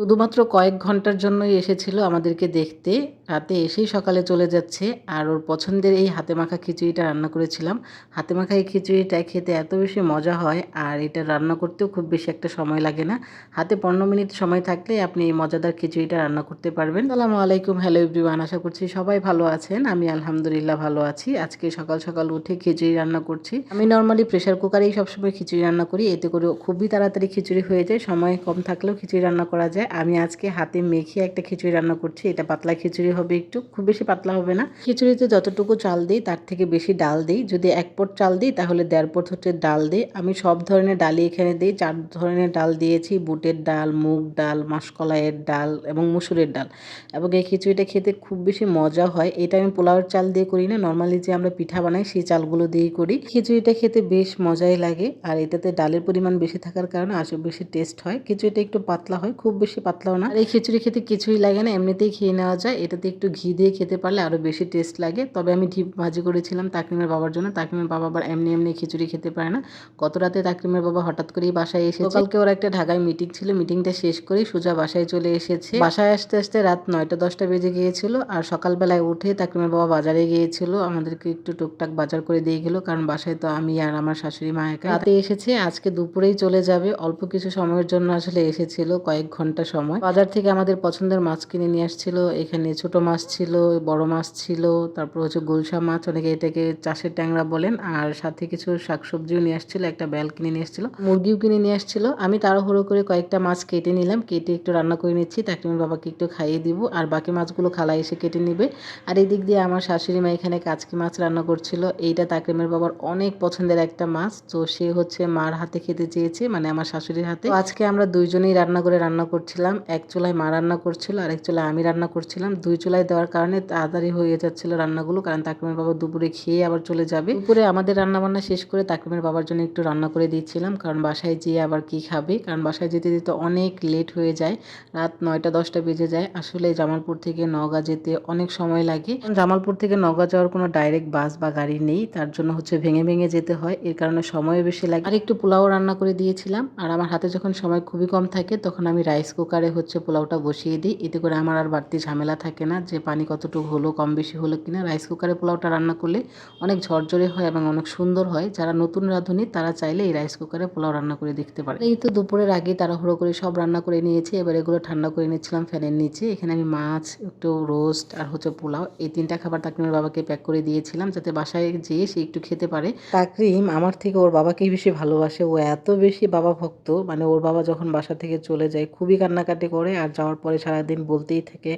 শুধুমাত্র কয়েক ঘণ্টার জন্যই এসেছিল আমাদেরকে দেখতে। রাতে এসেই সকালে চলে যাচ্ছে। আর ওর পছন্দের এই হাতে মাখা খিচুড়িটা রান্না করেছিলাম। হাতে মাখা এই খিচুড়িটা খেতে এত বেশি মজা হয় আর এটা রান্না করতেও খুব বেশি একটা সময় লাগে না। হাতে পনেরো মিনিট সময় থাকলে আপনি এই মজাদার খিচুড়িটা রান্না করতে পারবেন। সালামু আলাইকুম, হ্যালো এভরিওয়ান, আশা করছি সবাই ভালো আছেন। আমি আলহামদুলিল্লাহ ভালো আছি। আজকে সকাল সকাল উঠে খিচুড়ি রান্না করছি। আমি নর্মালি প্রেশার কুকারেই সবসময় খিচুড়ি রান্না করি। এতে করে খুবই তাড়াতাড়ি খিচুড়ি হয়ে যায়। সময় কম থাকলেও খিচুড়ি রান্না করা যায়। আমি আজকে হাতে মেখে একটা খিচুড়ি রান্না করছি। এটা পাতলা খিচুড়ি হবে একটু, খুব বেশি পাতলা হবে না। খিচুড়িতে যতটুকু চাল দিই, তার থেকে বেশি ডাল দিই। যদি এক পট চাল দিই, তাহলে দেড় পট হচ্ছে ডাল দিই। আমি সব ধরনের ডালই এখানে দিই। চার ধরনের ডাল দিয়েছি, বুটের ডাল, মুগ ডাল, মাসকলাইয়ের ডাল এবং মুসুরের ডাল। এবং এই খিচুড়িটা খেতে খুব বেশি মজা হয়। এটা আমি পোলাওয়ের চাল দিয়ে করি না। নর্মালি যে আমরা পিঠা বানাই, সেই চালগুলো দিয়েই করি। খিচুড়িটা খেতে বেশ মজাই লাগে। আর এটাতে ডালের পরিমাণ বেশি থাকার কারণে আসলে বেশি টেস্ট হয়। খিচুড়িটা একটু পাতলা হয়, খুব বেশি পাতলাও না। আর এই খিচুড়ি খেতে কিছুই লাগে না এমনিতেই খেয়ে নেওয়া যায়। এটাতে একটু ঘি দিয়ে খেতে পারলে আরও বেশি টেস্ট লাগে। তবে আমি ঘি ভাজি করেছিলাম তাকরিমের বাবার জন্য। তাকরিমের বাবা আবার এমনি এমনি খিচুড়ি খেতে পারে না। গত রাতে তাকরিমের বাবা হঠাৎ করেই বাসায় এসে কালকে ওর একটা ঢাকায় মিটিং ছিল। মিটিংটা শেষ করেই সোজা বাসায় চলে এসেছে। বাসায় আসতে আসতে রাত নয়টা দশটা বেজে গিয়েছিল। আর সকালবেলায় উঠে তাকরিমের বাবা বাজারে গিয়েছিল। আমাদেরকে একটু টুকটাক বাজার করে দিয়ে গেল। কারণ বাসায় তো আমি আর আমার শাশুড়ি মা একা রাতে এসেছে। আজকে দুপুরেই চলে যাবে। অল্প কিছু সময়ের জন্য আসলে এসেছিল। কয়েক ঘণ্টা সময়। বাজার থেকে আমাদের পছন্দের মাছ কিনে নিয়ে আসছিল। এখানে ছোট মাছ ছিল, বড় মাছ ছিল, তারপর হচ্ছে গুলশা মাছ, অনেকে এটাকে চাষের ট্যাংরা বলেন, আর সাথে কিছু শাকসবজিও নিয়ে আসছিল, একটা ব্যাল কিনে নিয়ে আসছিল, মুরগিও কিনে নিয়ে আসছিল। আমি তাড়াহুড়ো করে কয়েকটা মাছ কেটে নিলাম, কেটে একটু রান্না করে নিচ্ছি, তাকে আমি বাবাকে একটু খাইয়ে দিব, আর বাকি মাছগুলো খালা এসে কেটে নিবে। আর এই দিক দিয়ে আমার শাশুড়ি মা এখানে কাচকি মাছ রান্না করছিল। এইটা তাকরিমের বাবার অনেক পছন্দের একটা মাছ, তো সে হচ্ছে মার হাতে খেতে চেয়েছে মানে আমার শাশুড়ির হাতে। আজকে আমরা দুইজনেই রান্না করে রান্না করছিলাম, এক চুলায় মা রান্না করছিল আর এক চুলায় আমি রান্না করছিলাম। দুই চুলায় দেওয়ার কারণে তাড়াতাড়ি হয়ে যাচ্ছিল রান্নাগুলো, কারণ তাকরিমের বাবা দুপুরে খেয়ে আবার চলে যাবে। দুপুরে আমাদের রান্না বান্না শেষ করে তাকরিমের বাবার জন্য একটু রান্না করে দিচ্ছিলাম কারণ বাসায় যেয়ে আবার কি খাবে? কারণ বাসায় যেতে যেতে অনেক লেট হয়ে যায়, রাত নয়টা দশটা বেজে যায়। আসলে জামালপুর থেকে নওগাঁ যেতে অনেক সময় লাগে। জামালপুর থেকে নওগাঁ যাওয়ার কোনো ডাইরেক্ট বাস বা গাড়ি নেই, তার জন্য হচ্ছে ভেঙে ভেঙে যেতে হয়। এর কারণে সময়ও বেশি লাগে। আর একটু পোলাও রান্না করে দিয়েছিলাম, আর আমার হাতে যখন সময় খুবই কম থাকে, তখন আমি রাইস কুকারে হচ্ছে পোলাওটা বসিয়ে দিই। এতে করে আমার আর বাড়তি ঝামেলা থাকে না যে পানি কতটুকু হলো, কম বেশি হলো কিনা। রাইস কুকারে পোলাওটা রান্না করলে অনেক ঝরঝরে হয় এবং অনেক সুন্দর হয়। যারা নতুন রাঁধুনি, তারা চাইলে এই রাইস কুকারে পোলাও রান্না করে দেখতে পারে এই তো দুপুরের আগে তাড়াহুড়ো করে সব রান্না করে নিয়েছি। এবার এগুলো ঠান্ডা করে নিচ্ছিলাম ফ্যানের নিচে। এখানে আমি মাছ, একটু রোস্ট আর হচ্ছে পোলাও এই তিনটা খাবার তাকে তাকরিমের বাবাকে প্যাক করে দিয়েছিলাম যাতে বাসায় যেয়ে সে একটু খেতে পারে। তাকরিম আমার থেকে ওর বাবাকেই বেশি ভালোবাসে। ও এত বেশি বাবা ভক্ত। মানে ওর বাবা যখন বাসা থেকে চলে যায়, খুবই কান্নাকাটি করে আর যাওয়ার পরে সারাদিন বলতেই থাকে,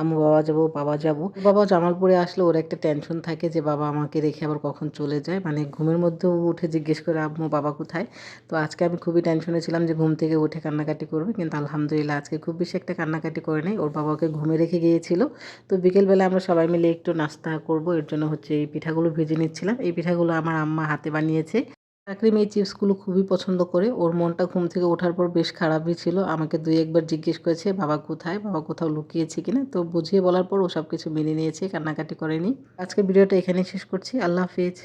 আম্মু, বাবা যাব বাবা যাব। বাবা জামালপুরে আসলে ওর একটা টেনশন থাকে যে, বাবা আমাকে রেখে আবার কখন চলে যায়? মানে ঘুমের মধ্যেও উঠে জিজ্ঞেস করে, আম্মু, বাবা কোথায়? তো আজকে আমি খুবই টেনশনে ছিলাম যে, ঘুম থেকে উঠে কান্নাকাটি করবে, কিন্তু আলহামদুলিল্লাহ আজকে খুব বেশি একটা কান্নাকাটি করে নেই। ওর বাবাকে ঘুমে রেখে গিয়েছিল। তো বিকেলবেলা আমরা সবাই মিলে একটু নাস্তা করব। এর জন্য হচ্ছে এই পিঠাগুলো ভেজে নিচ্ছিলাম। এই পিঠাগুলো আমার আম্মা হাতে বানিয়েছে। চাকরিম মেয়ে চিপসগুলো খুবই পছন্দ করে। ওর মনটা ঘুম থেকে ওঠার পর বেশ খারাপই ছিল। আমাকে দুই একবার জিজ্ঞেস করেছে, বাবা কোথায়? বাবা কোথাও লুকিয়েছে কিনা? তো বুঝিয়ে বলার পর ও সব কিছু মেনে নিয়েছে, কান্নাকাটি করেনি। আজকে ভিডিওটা এখানেই শেষ করছি। আল্লাহ হাফিজ।